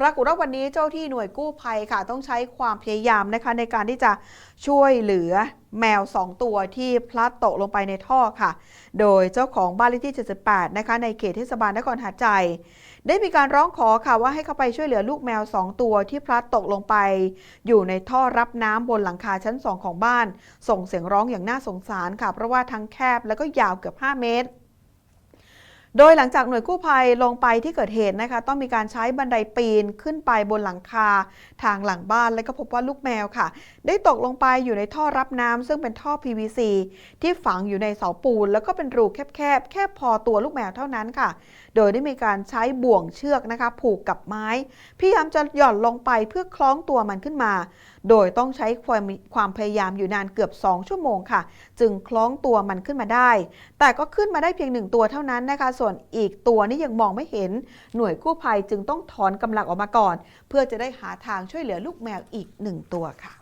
ปรากฏว่าวันนี้เจ้าที่หน่วยกู้ภัยค่ะ ต้องใช้ความพยายามนะคะ ในการที่จะช่วยเหลือแมว 2 ตัวที่พลัดตกลงไปในท่อค่ะ โดยเจ้าของบ้านเลขที่ 78 นะคะ ในเขตเทศบาลนครหาดใหญ่ได้มีการร้องขอค่ะว่าให้เข้าไปช่วยเหลือลูกแมว 2 ตัวที่พลัดตกลงไป อยู่ในท่อรับน้ำบนหลังคาชั้น 2 ของบ้าน ส่งเสียงร้องอย่างน่าสงสารค่ะ เพราะว่าทั้งแคบแล้วก็ยาวเกือบ 5 เมตร โดยหลังจากหน่วยกู้ภัยลงไปที่เกิดเหตุนะคะ ต้องมีการใช้บันไดปีนขึ้นไปบนหลังคาทางหลังบ้านแล้วก็พบว่าลูกแมวค่ะ ได้ตกลงไปอยู่ในท่อรับน้ำซึ่งเป็นท่อ PVC ที่ฝังอยู่ในเสาปูน แล้วก็เป็นรูแคบๆแค่พอตัวลูกแมวเท่านั้นค่ะ โดยได้มีการใช้บ่วงเชือกนะคะ ผูกกับไม้พยายามจะหย่อนลงไปเพื่อคล้องตัวมันขึ้นมา โดยต้องใช้ความความพยายามอยู่นานเกือบ 2 ชั่วโมงค่ะ จึงคล้องตัวมันขึ้นมาได้ แต่ก็ขึ้นมาได้เพียงหนึ่งตัวเท่านั้นนะคะส่วนอีกตัวนี่ยังมองไม่เห็น หน่วยกู้ภัยจึงต้องถอนกำลังออกมาก่อน เพื่อจะได้หาทางช่วยเหลือลูกแมวอีกหนึ่งตัวค่ะ